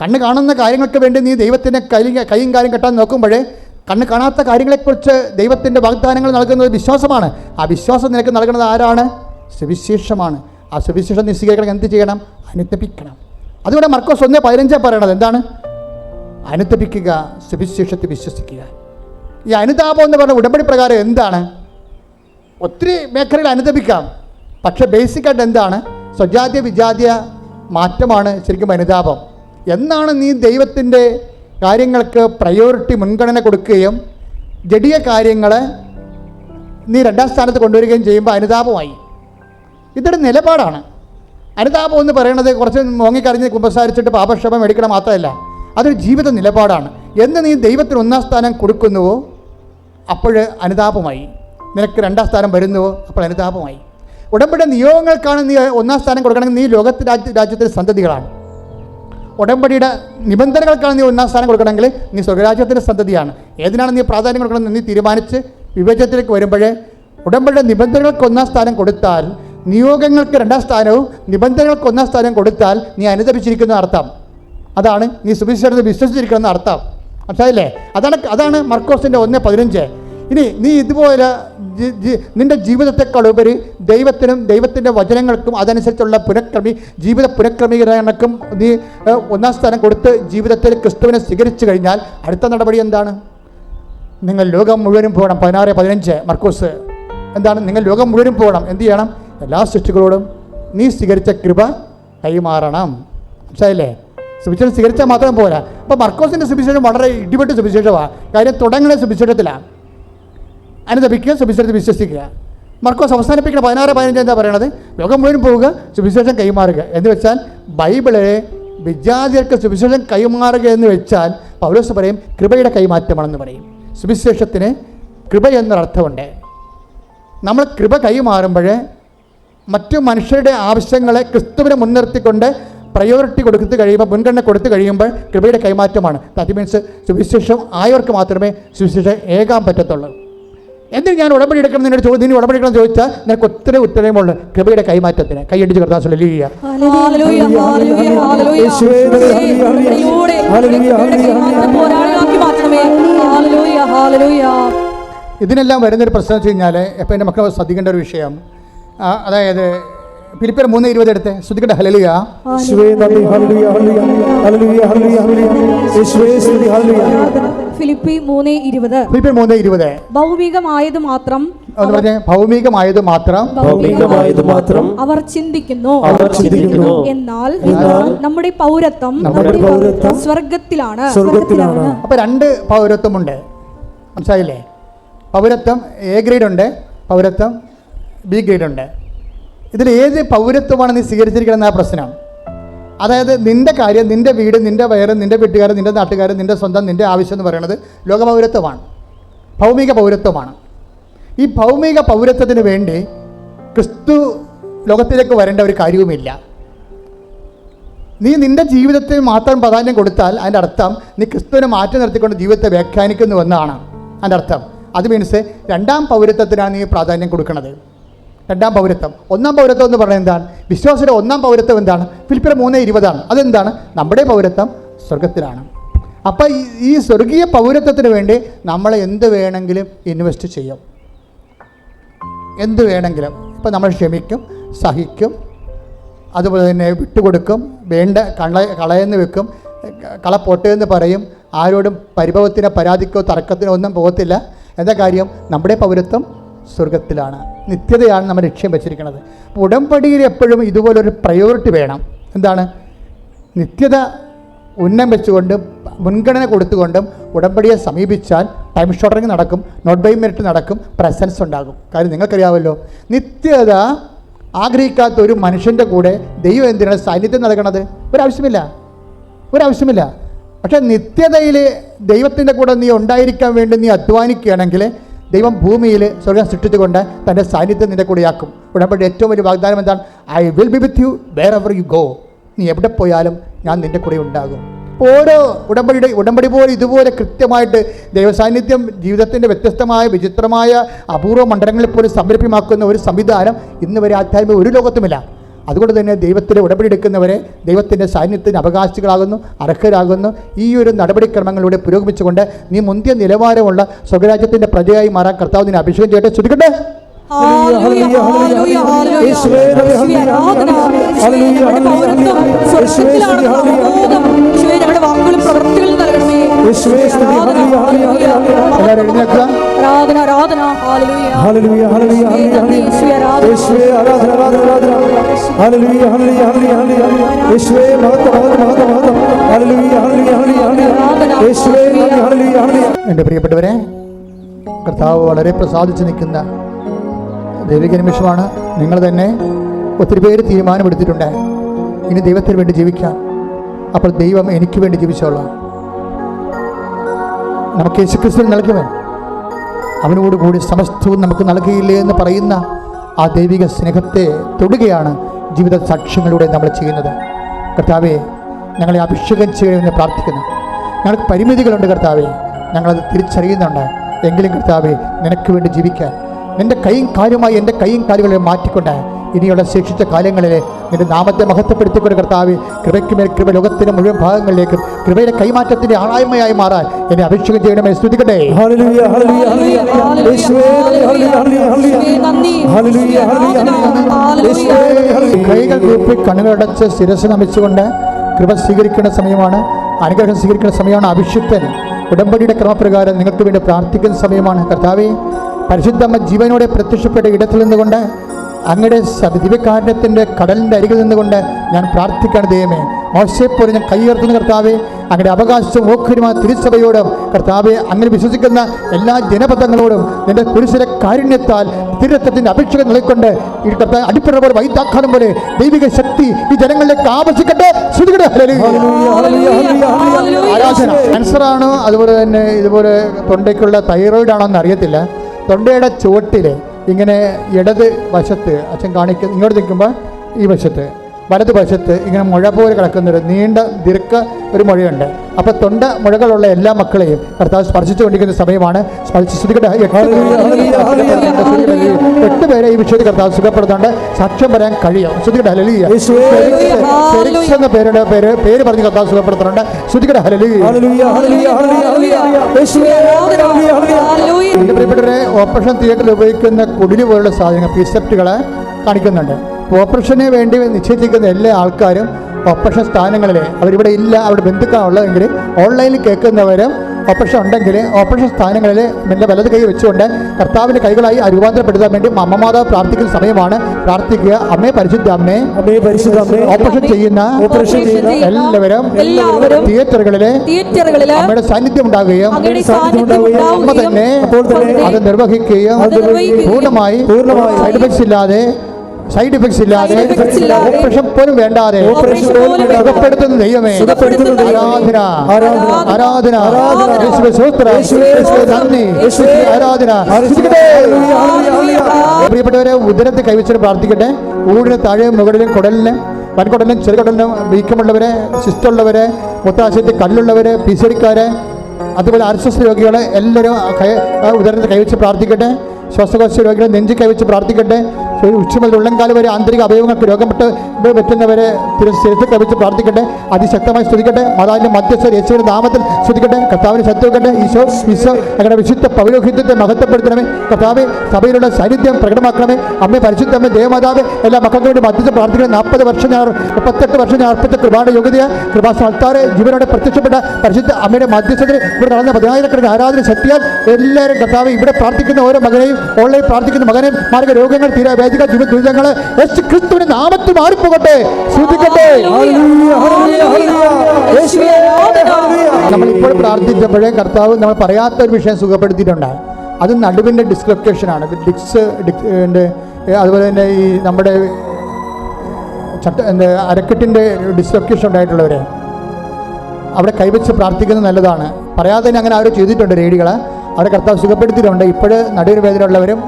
കണ്ണ് കാണുന്ന കാര്യങ്ങൾക്ക് വേണ്ടി നീ ദൈവത്തിന്റെ കൈ കൈയും കാര്യം കെട്ടാൻ നോക്കുമ്പോഴേ കണ്ണ് കാണാത്ത കാര്യങ്ങളെക്കുറിച്ച് ദൈവത്തിന്റെ വാഗ്ദാനങ്ങൾ നൽകുന്നത് വിശ്വാസമാണ്. ആ വിശ്വാസം നിനക്ക് നൽകുന്നത് ആരാണ്? സുവിശേഷമാണ്. ആ സുവിശേഷം നീ സ്വീകരിക്കണം. എന്ത് ചെയ്യണം? അനുത്തപിക്കണം അതുകൊണ്ട് മർക്കോസ് ഒന്ന് പതിനഞ്ചാണ് പറയണത് എന്താണ്? അനുത്തപിക്കുക സുവിശേഷത്തിൽ വിശ്വസിക്കുക. ഈ അനുതാപം എന്ന് പറഞ്ഞ ഉടമ്പടി പ്രകാരം എന്താണ്? ഒത്തിരി മേഖലയിൽ അനുദപിക്കാം പക്ഷേ ബേസിക്കായിട്ട് എന്താണ്? സ്വജാതീയ വിജാത്യ മാറ്റമാണ് ശരിക്കും അനുതാപം. എന്നാണ് നീ ദൈവത്തിന്റെ കാര്യങ്ങൾക്ക് പ്രയോറിറ്റി മുൻഗണന കൊടുക്കുകയും ജഡിയ കാര്യങ്ങൾ നീ രണ്ടാം സ്ഥാനത്ത് കൊണ്ടുവരികയും ചെയ്യുമ്പോൾ അനുതാപമായി. ഇതൊരു നിലപാടാണ്. അനുതാപം എന്ന് പറയുന്നത് കുറച്ച് മോങ്ങിക്കറിഞ്ഞ് കുമ്പസാരിച്ചിട്ട് പാപക്ഷേപം എടുക്കണം മാത്രമല്ല അതൊരു ജീവിത നിലപാടാണ്. എന്ന് നീ ദൈവത്തിന് ഒന്നാം സ്ഥാനം കൊടുക്കുന്നുവോ അപ്പോൾ അനുതാപമായി. നിനക്ക് രണ്ടാം സ്ഥാനം വരുന്നുവോ അപ്പോൾ അനുതാപമായി. ഉടമ്പടി നിയോഗങ്ങൾക്കാണ് നീ ഒന്നാം സ്ഥാനം കൊടുക്കണമെങ്കിൽ നീ ലോകത്ത് രാജ്യ രാജ്യത്തിന്റെ സന്തതികളാണ്. ഉടമ്പടിയുടെ നിബന്ധനകൾക്കാണ് നീ ഒന്നാം സ്ഥാനം കൊടുക്കണമെങ്കിൽ നീ സ്വർഗരാജ്യത്തിന്റെ സന്തതിയാണ്. ഏതിനാണ് നീ പ്രാധാന്യം കൊടുക്കണമെന്ന് നീ തീരുമാനിച്ച് വിവേചനത്തിലേക്ക് വരുമ്പോഴേ ഉടമ്പടിയുടെ നിബന്ധനകൾക്ക് ഒന്നാം സ്ഥാനം കൊടുത്താൽ നിയോഗങ്ങൾക്ക് രണ്ടാം സ്ഥാനവും നിബന്ധനകൾക്ക് ഒന്നാം സ്ഥാനം കൊടുത്താൽ നീ അനുദപിച്ചിരിക്കുന്ന അർത്ഥം. അതാണ് നീ സുവിശേഷത്തിൽ വിശ്വസിച്ചിരിക്കുന്ന അർത്ഥം. മനസ്സിലായില്ലേ? അതാണ് അതാണ് മർക്കോസിന്റെ ഒന്ന് പതിനഞ്ച്. ഇനി നീ ഇതുപോലെ ജി- ജി- നിന്റെ ജീവിതത്തെക്കാൾ ഉപരി ദൈവത്തിനും ദൈവത്തിന്റെ വചനങ്ങൾക്കും അതനുസരിച്ചുള്ള പുനഃക്രമി ജീവിത പുനഃക്രമീകരണക്കും നീ ഒന്നാം സ്ഥാനം കൊടുത്ത് ജീവിതത്തിൽ ക്രിസ്തുവിനെ സ്വീകരിച്ചു കഴിഞ്ഞാൽ അടുത്ത നടപടി എന്താണ്? നിങ്ങൾ ലോകം മുഴുവനും പോകണം. പതിനാറ് പതിനഞ്ച് മർക്കോസ്. എന്താണ്? നിങ്ങൾ ലോകം മുഴുവനും പോകണം. എന്ത് ചെയ്യണം? എല്ലാ സൃഷ്ടികളോടും നീ സ്വീകരിച്ച കൃപ കൈമാറണം. മനസ്സിലായില്ലേ? സുവിശേഷം സ്വീകരിച്ചാൽ മാത്രം പോരാ. അപ്പോൾ മർക്കോസിന്റെ സുവിശേഷം വളരെ ഇടിപെട്ട് സുവിശേഷമാണ് കാര്യം തുടങ്ങുന്ന സുവിശേഷത്തിലാണ് അനുദപിക്കുക സുവിശേഷത്തിൽ വിശ്വസിക്കുക. മർക്കോസ് അവസാനിപ്പിക്കുന്ന പതിനാറ് പതിനഞ്ച് എന്താ പറയണത്? ലോകം മുഴുവൻ പോവുക സുവിശേഷം കൈമാറുക. എന്ന് വെച്ചാൽ ബൈബിളെ വിദ്യാർത്ഥികൾക്ക് സുവിശേഷം കൈമാറുക എന്ന് വെച്ചാൽ പൗലോസ് പറയും കൃപയുടെ കൈമാറ്റമാണെന്ന് പറയും. സുവിശേഷത്തിന് കൃപ എന്നൊരർത്ഥമുണ്ട്. നമ്മൾ കൃപ കൈമാറുമ്പോൾ മറ്റു മനുഷ്യരുടെ ആവശ്യങ്ങളെ ക്രിസ്തുവിനെ മുൻനിർത്തിക്കൊണ്ട് പ്രയോറിറ്റി കൊടുത്ത് കഴിയുമ്പോൾ മുൻഗണന കൊടുത്തു കഴിയുമ്പോൾ കൃപയുടെ കൈമാറ്റമാണ്. ദാറ്റ് മീൻസ് സുവിശേഷം ആയവർക്ക് മാത്രമേ സുവിശേഷം ഏകാൻ പറ്റത്തുള്ളൂ. എന്തിന് ഞാൻ ഉടമ്പടി എടുക്കണം എന്നോട് ചോദ്യം നീ ഉടമ്പടി എടുക്കണം എന്ന് ചോദിച്ചാൽ നിനക്ക് ഒത്തിരി ഉത്തരവുമുള്ള കൃപയുടെ കൈമാറ്റത്തിന്. കൈയടിച്ച് കർത്താൻ ലീയ hallelujah, hallelujah, hallelujah. Hallelujah, hallelujah. കൃപയിലൂടെ hallelujah, hallelujah, കൈമാറ്റം. പോരാളിയാക്കി മാറ്റണമേ. Hallelujah, hallelujah. ഇതിനെല്ലാം വരുന്നൊരു പ്രശ്നം വെച്ച് കഴിഞ്ഞാൽ എപ്പോൾ എന്റെ മക്കൾ ശ്രദ്ധിക്കേണ്ട ഒരു വിഷയം. അതായത് ഫിലിപ്പിയർ മൂന്ന് ഇരുപത് എടുത്ത്. ശ്രദ്ധിക്കട്ടെ ഹലലിയ യേശുവേ hallelujah hallelujah hallelujah hallelujah hallelujah. Hallelujah. Philippi മൂന്ന് ഇരുപത്. ഫിലിപ്പിയർ മൂന്ന് ഇരുപത്. ഭൗമികമായത് മാത്രം ഭൗമികമായത് മാത്രം ഭൗമികമായത് മാത്രം അവർ ചിന്തിക്കുന്നു. അവർ ചിന്തിക്കുന്നു. എന്നാൽ നമ്മുടെ പൗരത്വം നമ്മുടെ പൗരത്വം സ്വർഗത്തിലാണ്. സ്വർഗത്തിലാണ്. അപ്പോൾ രണ്ട് പൗരത്വമുണ്ട്. മനസ്സിലായില്ലേ? പൗരത്വം എ ഗ്രേഡ് ഉണ്ട് പൗരത്വം ബി ഗ്രേഡ് ഉണ്ട്. ഇതിൽ ഏത് പൗരത്വമാണ് നീ ആ പ്രശ്നമാണ് അതായത് നിന്റെ കാര്യം നിന്റെ വീട് നിന്റെ വയറ് നിന്റെ വീട്ടുകാരൻ നിന്റെ നാട്ടുകാരൻ നിന്റെ സ്വന്തം നിന്റെ ആവശ്യം എന്ന് പറയുന്നത് ലോകപൗരത്വമാണ്. ഭൗമിക പൗരത്വമാണ്. ഈ ഭൗമിക പൗരത്വത്തിന് വേണ്ടി ക്രിസ്തു ലോകത്തിലേക്ക് വരേണ്ട ഒരു കാര്യവുമില്ല. നീ നിന്റെ ജീവിതത്തിൽ മാത്രം പ്രാധാന്യം കൊടുത്താൽ അതിന്റെ അർത്ഥം നീ ക്രിസ്തുവിനെ മാറ്റി നിർത്തിക്കൊണ്ട് ജീവിതത്തെ വ്യാഖ്യാനിക്കുന്നുവെന്നാണ് അതിന്റെ അർത്ഥം. അത് മീൻസ് രണ്ടാം പൗരത്വത്തിനാണ് നീ പ്രാധാന്യം കൊടുക്കുന്നത്. രണ്ടാം പൗരത്വം. ഒന്നാം പൗരത്വം എന്ന് പറയുന്നത് എന്താണ്? വിശ്വാസിയുടെ ഒന്നാം പൗരത്വം എന്താണ്? ഫിലിപ്പിയർ മൂന്ന് ഇരുപതാണ്. അതെന്താണ്? നമ്മുടെ പൗരത്വം സ്വർഗത്തിലാണ് അപ്പോൾ ഈ സ്വർഗീയ പൗരത്വത്തിന് വേണ്ടി നമ്മൾ എന്ത് വേണമെങ്കിലും ഇൻവെസ്റ്റ് ചെയ്യും. എന്ത് വേണമെങ്കിലും. ഇപ്പം നമ്മൾ ക്ഷമിക്കും സഹിക്കും അതുപോലെ തന്നെ വിട്ടുകൊടുക്കും വേണ്ട കള കളയെന്ന് വെക്കും ക- കള പൊട്ടുമെന്ന് പറയും ആരോടും പരിഭവത്തിനോ പരാതിക്കോ തർക്കത്തിനോ ഒന്നും പോകത്തില്ല. എന്താ കാര്യം? നമ്മുടെ പൗരത്വം സ്വർഗത്തിലാണ്. നിത്യതയാണ് നമ്മൾ ലക്ഷ്യം വെച്ചിരിക്കുന്നത്. ഉടമ്പടിയിൽ എപ്പോഴും ഇതുപോലൊരു പ്രയോറിറ്റി വേണം. എന്താണ്? നിത്യത ഉന്നം വെച്ചുകൊണ്ടും മുൻഗണന കൊടുത്തുകൊണ്ടും ഉടമ്പടിയെ സമീപിച്ചാൽ ടൈം ഷോട്ടറിങ് നടക്കും നോട്ട് ബൈ മെറിറ്റ് നടക്കും പ്രസൻസ് ഉണ്ടാകും. കാര്യം നിങ്ങൾക്കറിയാമല്ലോ നിത്യത ആഗ്രഹിക്കാത്ത ഒരു മനുഷ്യന്റെ കൂടെ ദൈവം എന്തിനാണ് സാന്നിധ്യം നൽകണത്? ഒരാവശ്യമില്ല. ഒരാവശ്യമില്ല. പക്ഷേ നിത്യതയിൽ ദൈവത്തിന്റെ കൂടെ നീ ഉണ്ടായിരിക്കാൻ വേണ്ടി നീ അധ്വാനിക്കുകയാണെങ്കിൽ ദൈവം ഭൂമിയിൽ സ്വർഗം സൃഷ്ടിച്ചുകൊണ്ട് തന്റെ സാന്നിധ്യം നിന്റെ കൂടെയാക്കും. ഉടമ്പടി ഏറ്റവും വലിയ വാഗ്ദാനം എന്താണ്? I will be with you wherever you go നീ എവിടെ പോയാലും ഞാൻ നിന്റെ കൂടെ ഉണ്ടാകും. ഓരോ ഉടമ്പടിയുടെ ഉടമ്പടി പോലെ ഇതുപോലെ കൃത്യമായിട്ട് ദൈവസാന്നിധ്യം ജീവിതത്തിന്റെ വ്യത്യസ്തമായ വിചിത്രമായ അപൂർവ മണ്ഡലങ്ങളിൽ പോലും സംരംഭമാക്കുന്ന ഒരു സംവിധാനം ഇന്ന് വരെ ആധ്യാത്മിക ഒരു ലോകത്തുമില്ല. അതുകൊണ്ട് തന്നെ ദൈവത്തിലെ ഉടപടിയെടുക്കുന്നവരെ ദൈവത്തിന്റെ സാന്നിധ്യത്തിന് അവകാശികളാകുന്നു അർഹരാകുന്നു. ഈ ഒരു നടപടിക്രമങ്ങളിലൂടെ പുരോഗമിച്ചുകൊണ്ട് നീ മുന്തിയ നിലവാരമുള്ള സ്വർഗരാജ്യത്തിന്റെ പ്രജയായി മാറാൻ കർത്താവ് നിന്നെ അഭിഷേകം ചെയ്യട്ടെ. ശ്രദ്ധിക്കട്ടെ ഹല്ലേലൂയ, ഹല്ലേലൂയ, ഹല്ലേലൂയ. എല്ലാവരും എഴുന്നേൽക്കുക. ആരാധന ആരാധന. ഹല്ലേലൂയ. ഹല്ലേലൂയ ഹല്ലേലൂയ ഹല്ലേലൂയ യേശുവേ, ആരാധന. യേശുവേ ആരാധന ആരാധന ആരാധന. ഹല്ലേലൂയ ഹല്ലേലൂയ ഹല്ലേലൂയ ഹല്ലേലൂയ യേശുവേ മഹത്വം മഹത്വം മഹത്വം മഹത്വം. Hallelujah hallelujah hallelujah hallelujah. യേശുവേ നന്ദി ഹല്ലേലൂയ. ഹല്ലേലൂയ എന്റെ പ്രിയപ്പെട്ടവരെ കർത്താവ് വളരെ പ്രസാദിച്ച് നിൽക്കുന്ന ദൈവിക നിമിഷമാണ്. നിങ്ങൾ തന്നെ ഒത്തിരി പേര് തീരുമാനമെടുത്തിട്ടുണ്ട്. ഇനി ദൈവത്തിന് വേണ്ടി ജീവിക്കാം. അപ്പോൾ ദൈവം എനിക്ക് വേണ്ടി ജീവിച്ചോളാം. നമുക്ക് യേശുക്രിസ്തു നൽകുവൻ. അവനോട് കൂടി സമസ്തവും നമുക്ക് നൽകിയില്ലേ എന്ന് പറയുന്ന ആ ദൈവിക സ്നേഹത്തെ തൊടുകയാണ് ജീവിത സാക്ഷ്യങ്ങളിലൂടെ നമ്മൾ ചെയ്യുന്നത്. കർത്താവെ ഞങ്ങളെ അഭിഷേകം ചെയ്യണമെന്ന് പ്രാർത്ഥിക്കുന്നു. ഞങ്ങൾക്ക് പരിമിതികളുണ്ട് കർത്താവെ. ഞങ്ങളത് തിരിച്ചറിയുന്നുണ്ട്. എങ്കിലും കർത്താവെ നിനക്ക് വേണ്ടി ജീവിക്കാൻ. നിന്റെ കൈയും കാലുമായി എന്റെ കൈയും കാലുകളെ മാറ്റിക്കൊണ്ട് ഇനിയുള്ള ശേഷിച്ച കാലങ്ങളിൽ നിന്റെ നാമത്തെ മഹത്വപ്പെടുത്തിക്കൊണ്ട് കർത്താവ് കൃപയ്ക്കുമേൽ കൃപ ലോകത്തിന്റെ മുഴുവൻ ഭാഗങ്ങളിലേക്കും കൃപയുടെ കൈമാറ്റത്തിന്റെ ആളായ്മയായി മാറാൻ എന്നെ അഭിഷേകം ചെയ്യണമേ. സ്തുതിക്കട്ടെ. കൈകൾ കൂപ്പി കണ്ണുകളടച്ച് ശിരസ് നമിച്ചുകൊണ്ട് കൃപ സ്വീകരിക്കേണ്ട സമയമാണ് അനുഗ്രഹം സ്വീകരിക്കുന്ന സമയമാണ് അഭിഷിക്തൻ ഉടമ്പടിയുടെ ക്രമപ്രകാരം നിങ്ങൾക്ക് വേണ്ടി പ്രാർത്ഥിക്കുന്ന സമയമാണ്. കർത്താവെ പരിശുദ്ധമ്മ ജീവനോടെ പ്രത്യക്ഷപ്പെട്ട ഇടത്തിൽ നിന്നുകൊണ്ട് അങ്ങയുടെ ദിവ്യകാരണത്തിന്റെ കടലിന്റെ അരികിൽ നിന്നുകൊണ്ട് ഞാൻ പ്രാർത്ഥിക്കുകയാണ് ദൈവമേ. മോശയെപ്പോലെ ഞാൻ കൈയുയർത്തുന്ന കർത്താവെ. അങ്ങയുടെ അവകാശവും ഓഖരുമായ തിരുസഭയോടും കർത്താവെ അങ്ങനെ വിശ്വസിക്കുന്ന എല്ലാ ജനപദങ്ങളോടും നിന്റെ കുരിശിലെ കാരുണ്യത്താൽ തിരുത്തത്തിന്റെ അപേക്ഷകൾ നിലക്കൊണ്ട് ഈ കർത്താവ് അടിപ്പുറ പോലെ വൈത്താക്കാനം പോലെ ദൈവിക ശക്തി ഈ ജനങ്ങളിലേക്ക് ആവശ്യിക്കട്ടെ ആരാധന. ക്യാൻസറാണോ അതുപോലെ തന്നെ ഇതുപോലെ തൊണ്ടയ്ക്കുള്ള തൈറോയിഡ് ആണോ എന്ന് അറിയത്തില്ല തൊണ്ടയുടെ ചുവട്ടിൽ ഇങ്ങനെ ഇടത് വശത്ത് അച്ഛൻ കാണിക്കുന്ന ഇങ്ങോട്ട് നിൽക്കുമ്പോൾ ഈ വശത്ത്. വലത് വശത്ത് ഇങ്ങനെ മുഴ പോലെ കിടക്കുന്നൊരു നീണ്ട ദീർഘ ഒരു മുഴയുണ്ട്. അപ്പോൾ തൊണ്ട മുഴകളുള്ള എല്ലാ മക്കളെയും കർത്താവ് സ്പർശിച്ചുകൊണ്ടിരിക്കുന്ന സമയമാണ്. സ്പർശിച്ച് ശ്രുതികട്ടെ എട്ട് പേരെ ഈ വിഷയത്തിൽ കർത്താവ് സുഖപ്പെടുത്താണ്ട് സാക്ഷ്യം പറയാൻ കഴിയും. ഹലലിയ എന്ന പേരുടെ പേര് പേര് പറഞ്ഞ് കർത്താവ് സുഖപ്പെടുത്തുന്നുണ്ട് ഹലലിയ എന്റെ പ്രിയപ്പെട്ടവരെ ഓപ്പറേഷൻ തിയേറ്ററിൽ ഉപയോഗിക്കുന്ന കുടിൽ പോലുള്ള സാധനങ്ങൾ പിസെപ്റ്റുകളെ കാണിക്കുന്നുണ്ട്. ഓപ്പറേഷന് വേണ്ടി നിശ്ചയിച്ചിരിക്കുന്ന എല്ലാ ആൾക്കാരും ഓപ്പറേഷൻ സ്ഥാനങ്ങളിൽ അവരിവിടെ ഇല്ല അവിടെ ബന്ധുക്കളുള്ളതെങ്കിൽ ഓൺലൈനിൽ കേൾക്കുന്നവരും ഓപ്പറേഷൻ ഉണ്ടെങ്കിൽ ഓപ്പറേഷൻ സ്ഥാനങ്ങളിൽ നിന്റെ വലത് കൈ വെച്ചുകൊണ്ട് കർത്താവിന്റെ കൈകളായി രൂപാന്തരപ്പെടുത്താൻ വേണ്ടി അമ്മമാതാവ് പ്രാർത്ഥിക്കുന്ന സമയമാണ്. പ്രാർത്ഥിക്കുക. അമ്മേ പരിശുദ്ധ അമ്മേ അമ്മേ പരിശുദ്ധ അമ്മേ ഓപ്പറേഷൻ ചെയ്യുന്ന ഓപ്പറേഷൻ എല്ലാവരും എല്ലാവരും തിയേറ്ററുകളിലെ തിയേറ്ററുകളിൽ അമ്മയുടെ സാന്നിധ്യം ഉണ്ടാകുകയും അമ്മ തന്നെ അത് നിർവഹിക്കുകയും പൂർണമായി സൈഡ് ഇല്ലാതെ സൈഡ് ഇഫക്ട്സ് ഇല്ലാതെ ഓപ്പറേഷൻ പോലും വേണ്ടാതെ സുഖപ്പെടുത്തുന്ന ദൈവമേ. ആരാധന. ആരാധന. നന്ദി. ആരാധന. പ്രിയപ്പെട്ടവരെ ഉദരത്തെ കൈവച്ചിട്ട് പ്രാർത്ഥിക്കട്ടെ. ഊടിന് താഴെ മുകളിലും കുടലിന് വൻകുടലിനും ചെറുകുടലിനും വീക്കമുള്ളവരെ സിസ്റ്റുള്ളവരെ മുത്താശയത്തിൽ കല്ലുള്ളവരെ പിസരിക്കാരെ അതുപോലെ അർശസ് രോഗികളെ എല്ലാവരും ഉദരത്തെ കൈവച്ച് പ്രാർത്ഥിക്കട്ടെ. ശ്വാസകോശ രോഗികളെ നെഞ്ചി കൈവച്ച് പ്രാർത്ഥിക്കട്ടെ. ഉച്ച മുതൽ ഉള്ളംകാലം വരെ ആന്തരിക അവയവങ്ങൾക്ക് രോഗപ്പെട്ട് പറ്റുന്നവരെ തിരസ്സേരത്ത് കവിച്ച് പ്രാർത്ഥിക്കട്ടെ. അതിശക്തമായി സ്തുതിക്കട്ടെ. മാതാവിന്റെ മധ്യസ്ഥ യേശുവിന്റെ നാമത്തിൽ സ്തുതിക്കട്ടെ. കർത്താവിന് ശത്രുക്കട്ടെ ഈശോ ഈശോ ഞങ്ങളുടെ വിശുദ്ധ പൗരോഹിത്യത്തെ മഹത്വപ്പെടുത്തണമേ. കർത്താവ് സഭയിലുള്ള സാന്നിധ്യം പ്രകടമാക്കണമേ. അമ്മ പരിശുദ്ധമ്മ ദേവമാതാവ് എല്ലാ മക്കൾക്ക് വേണ്ടി മധ്യസ്ഥ പ്രാർത്ഥിക്കണം. നാൽപ്പത് വർഷം ഞാൻ മുപ്പത്തെട്ട് വർഷം ഞാൻ അർപ്പിച്ച കൃപാടെ യോഗ്യതയാണ് കൃപാ സർത്താരെ ജീവനോടെ പ്രത്യക്ഷപ്പെട്ട പരിശുദ്ധ അമ്മയുടെ മധ്യസ്ഥത്തിൽ ഇവിടെ നടന്ന പതിനായിരക്കണക്കിന് ആരാധന ശക്തിയാൽ എല്ലാവരും കർത്താവ് ഇവിടെ പ്രാർത്ഥിക്കുന്ന ഓരോ മകനെയും ഓൺലൈൻ പ്രാർത്ഥിക്കുന്ന മകനെയും മാർഗ രോഗങ്ങൾ തീരാ വേദിക ദുരിതങ്ങളെ യേശു ക്രിസ്തുവിന്റെ നാമത്തിൽ മാറിപ്പോകട്ടെ. ശ്രദ്ധിക്കട്ടെ നമ്മൾ ഇപ്പോൾ പ്രാർത്ഥിച്ചപ്പോഴേ കർത്താവ് നമ്മൾ പറയാത്ത ഒരു വിഷയം സുഖപ്പെടുത്തിയിട്ടുണ്ട്. അത് നടുവിന്റെ ആണ്. ഡിക്സ് അതുപോലെ തന്നെ ഈ നമ്മുടെ ചട്ട അരക്കെട്ടിന്റെ ഡിസ്ലൊക്കേഷൻ ഉണ്ടായിട്ടുള്ളവരെ. അവിടെ കൈവച്ച് പ്രാർത്ഥിക്കുന്നത് നല്ലതാണ്. പറയാതെ തന്നെ അങ്ങനെ ആരും ചെയ്തിട്ടുണ്ട് രേഡികൾ അവിടെ കർത്താവ് സുഖപ്പെടുത്തിയിട്ടുണ്ട്. ഇപ്പോൾ നടുവിന് വേദന ഉള്ളവരും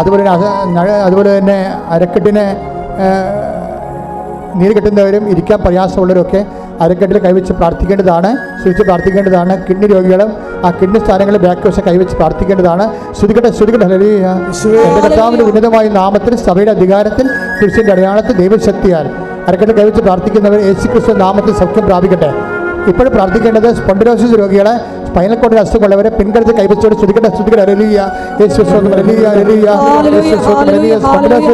അതുപോലെ തന്നെ അതുപോലെ തന്നെ അരക്കെട്ടിനെ നീര് കെട്ടുന്നവരും ഇരിക്കാൻ പ്രയാസമുള്ളവരൊക്കെ അരക്കെട്ടിൽ കൈവച്ച് പ്രാർത്ഥിക്കേണ്ടതാണ് ശ്രുതിച്ച് പ്രാർത്ഥിക്കേണ്ടതാണ്. കിഡ്നി രോഗികളും ആ കിഡ്നി സ്ഥാനങ്ങളിൽ ബാക്ക് വശം കൈവച്ച് പ്രാർത്ഥിക്കേണ്ടതാണ്. എന്റെ കർത്താവിന്റെ ഉന്നതമായ നാമത്തിൽ സഭയുടെ അധികാരത്തിൽ കുരിശിന്റെ അടയാളത്തിൽ ദൈവശക്തിയാൽ അരക്കെട്ടിൽ കൈവച്ച് പ്രാർത്ഥിക്കുന്നവർ യേശു ക്രിസ്തു നാമത്തിൽ സൗഖ്യം പ്രാപിക്കട്ടെ. ഇപ്പോൾ പ്രാർത്ഥിക്കേണ്ടത് സ്പോണ്ടിലോസിസ് രോഗികളെ സ്പൈനൽ കോട്ടിൽ അസുഖമുള്ളവരെ പിൻകരുത്ത് കൈവച്ചോട് ശ്രുതിക്കട്ടെ ശ്രുതിക്കട്ടെ അരലിയ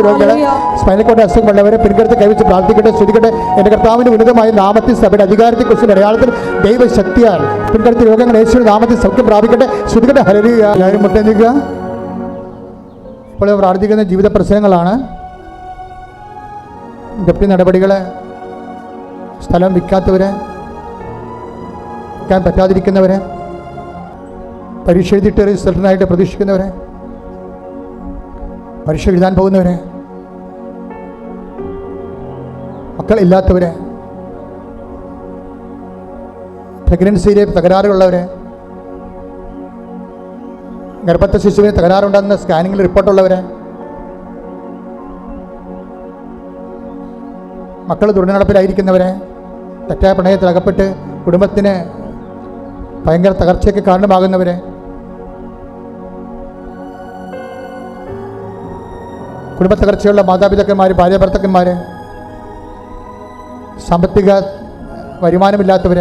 രോഗികളെ സ്പൈനൽ കോഡിൽ അസുഖമുള്ളവരെ പിൻകരുത്ത് കൈവച്ച് പ്രാർത്ഥിക്കട്ടെ ചുരുക്കട്ടെ എന്റെ കർത്താവിന്റെ ഉന്നതമായ നാമത്തിൽ സഭയുടെ അധികാരത്തെ കുറിച്ച് അടയാളത്തിൽ ദൈവശക്തിയാൽ പിൻകരുത്ത് രോഗങ്ങൾ യേശുവിന്റെ നാമത്തിൽ സൗഖ്യം പ്രാപിക്കട്ടെ ശ്രുതിക്കട്ടെ ഹരലിയ എല്ലാവരും മുട്ടേ നിൽക്കുക ഇപ്പോൾ പ്രാർത്ഥിക്കുന്ന ജീവിത പ്രശ്നങ്ങളാണ്. ജപ്തി നടപടികളെ സ്ഥലം വിൽക്കാത്തവരെ വിൽക്കാൻ പറ്റാതിരിക്കുന്നവരെ പരീക്ഷ എഴുതിയിട്ട് റിസൾട്ടിനായിട്ട് പ്രതീക്ഷിക്കുന്നവരെ? പരീക്ഷ എഴുതാൻ പോകുന്നവരെ മക്കളില്ലാത്തവരെ പ്രഗ്നൻസിയിലെ തകരാറുള്ളവരെ? ഗർഭത്തെ ശിശുവിന് തകരാറുണ്ടെന്ന് സ്കാനിങ്ങിൽ റിപ്പോർട്ടുള്ളവരെ? മക്കൾ ദുർനടപ്പിലായിരിക്കുന്നവരെ? തെറ്റായ പ്രണയത്തിൽ അകപ്പെട്ട് കുടുംബത്തിന് ഭയങ്കര തകർച്ചയ്ക്ക് കാരണമാകുന്നവരെ? കുടുംബ തകർച്ചയുള്ള മാതാപിതാക്കന്മാർ ഭാര്യ ഭർത്തക്കന്മാർ സാമ്പത്തിക വരുമാനമില്ലാത്തവർ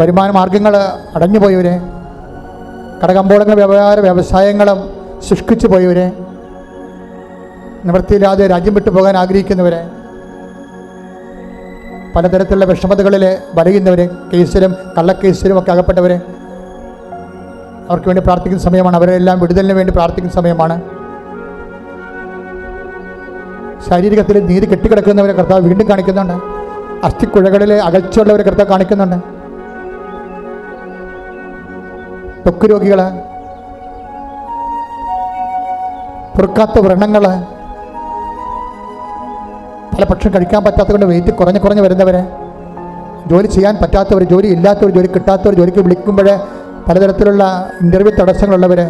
വരുമാന മാർഗങ്ങൾ അടഞ്ഞുപോയവരെ കടകമ്പോളങ്ങൾ വ്യാപാര വ്യവസായങ്ങളും ശുഷ്കിച്ചു പോയവരെ നിവൃത്തിയില്ലാതെ രാജ്യം വിട്ടു പോകാൻ ആഗ്രഹിക്കുന്നവരെ പലതരത്തിലുള്ള വിഷമതകളിൽ വലയുന്നവർ കേസിലും കള്ളക്കേസിലും ഒക്കെ അകപ്പെട്ടവർ അവർക്ക് വേണ്ടി പ്രാർത്ഥിക്കുന്ന സമയമാണ്. അവരെല്ലാം വിടുതലിന് വേണ്ടി പ്രാർത്ഥിക്കുന്ന സമയമാണ്. ശാരീരികത്തിൽ നീര് കെട്ടിക്കിടക്കുന്നവരെ കർത്താവ് വീണ്ടും കാണിക്കുന്നുണ്ട്. അസ്ഥിക്കുഴകളിൽ അകൽച്ചുള്ളവരെ കർത്താവ് കാണിക്കുന്നുണ്ട്. തൊക്ക് രോഗികൾ പൊറുക്കാത്ത വ്രണങ്ങൾ പല പക്ഷം കഴിക്കാൻ പറ്റാത്തതുകൊണ്ട് വെയിറ്റ് കുറഞ്ഞ് കുറഞ്ഞ് വരുന്നവരെ ജോലി ചെയ്യാൻ പറ്റാത്തവർ ജോലി ഇല്ലാത്തവർ ജോലി കിട്ടാത്തവർ ജോലിക്ക് വിളിക്കുമ്പോൾ പലതരത്തിലുള്ള ഇന്റർവ്യൂ തടസ്സങ്ങളുള്ളവർ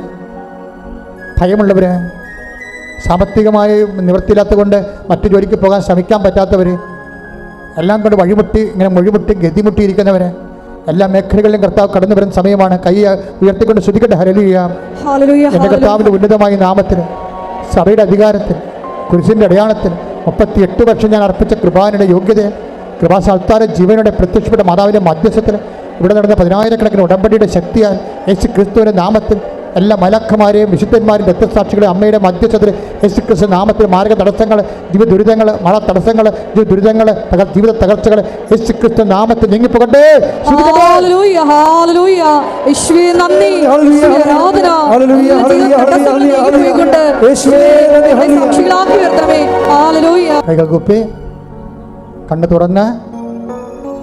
ഭയമുള്ളവർ സാമ്പത്തികമായി നിവൃത്തിയില്ലാത്തത് കൊണ്ട് മറ്റു ജോലിക്ക് പോകാൻ ശ്രമിക്കാൻ പറ്റാത്തവർ എല്ലാം കൊണ്ട് വഴിമുട്ടി ഇങ്ങനെ മൊഴിമുട്ടി ഗതിമുട്ടിയിരിക്കുന്നവർ എല്ലാ മേഖലകളിലും കർത്താവ് കടന്നു വരുന്ന സമയമാണ് കൈ ഉയർത്തിക്കൊണ്ട് ശ്രദ്ധിക്കട്ടെ ഹരലിയ എന്റെ കർത്താവിന്റെ ഉന്നതമായ നാമത്തിന് സഭയുടെ അധികാരത്തിൽ കുരിശിന്റെ അടയാളത്തിൽ മുപ്പത്തി എട്ട് വർഷം ഞാൻ അർപ്പിച്ച കൃപാനയുടെ യോഗ്യത കൃപാസാൽത്താര ജീവനോടെ പ്രത്യക്ഷപ്പെട്ട മാതാവിന്റെ മധ്യസ്ഥത്തിൽ ഇവിടെ നടന്ന പതിനായിരക്കണക്കിന് ഉടമ്പടിയുടെ ശക്തിയാൽ യേശു ക്രിസ്തുവിന്റെ നാമത്തിൽ എല്ലാ മലക്കന്മാരെയും വിശുദ്ധന്മാരും രക്തസാക്ഷികളെ അമ്മയുടെ മധ്യസ്ഥത്തിൽ യേശു ക്രിസ്തു നാമത്തിൽ മാർഗ തടസ്സങ്ങൾ ജീവിത ദുരിതങ്ങൾ മഴ തടസ്സങ്ങൾ ജീവിത ദുരിതങ്ങൾ ജീവിത തകർച്ചകൾ യേശു ക്രിസ്തു നാമത്തിൽ നീങ്ങിപ്പോകട്ടെ കണ്ണു കൈകൾ കുപ്പി തുറന്ന്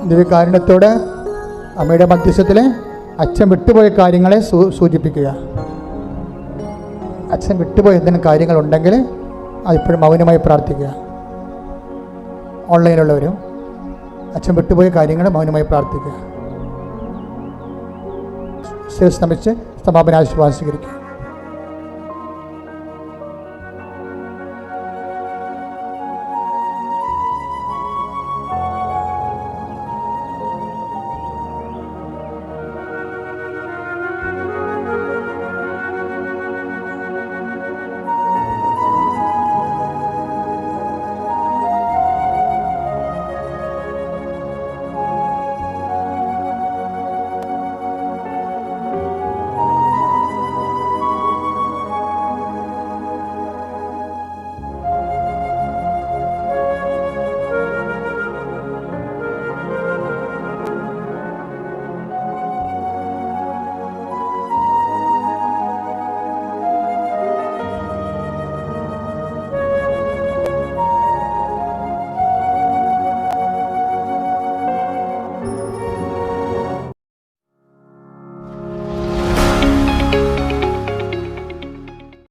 ദിവ്യകാരുണ്യത്തോട് അമ്മയുടെ മധ്യസ്ഥത്തിൽ അച്ഛൻ വിട്ടുപോയ കാര്യങ്ങളെ സൂ- സൂചിപ്പിക്കുക. അച്ഛൻ വിട്ടുപോയ എന്തെങ്കിലും കാര്യങ്ങളുണ്ടെങ്കിൽ അതിപ്പോഴും മൗനമായി പ്രാർത്ഥിക്കുക. ഓൺലൈനിലുള്ളവരും അച്ഛൻ വിട്ടുപോയ കാര്യങ്ങൾ മൗനമായി പ്രാർത്ഥിക്കുക. ശ്രമിച്ച് സമാപന ആശീർവാദം സ്വീകരിക്കുക.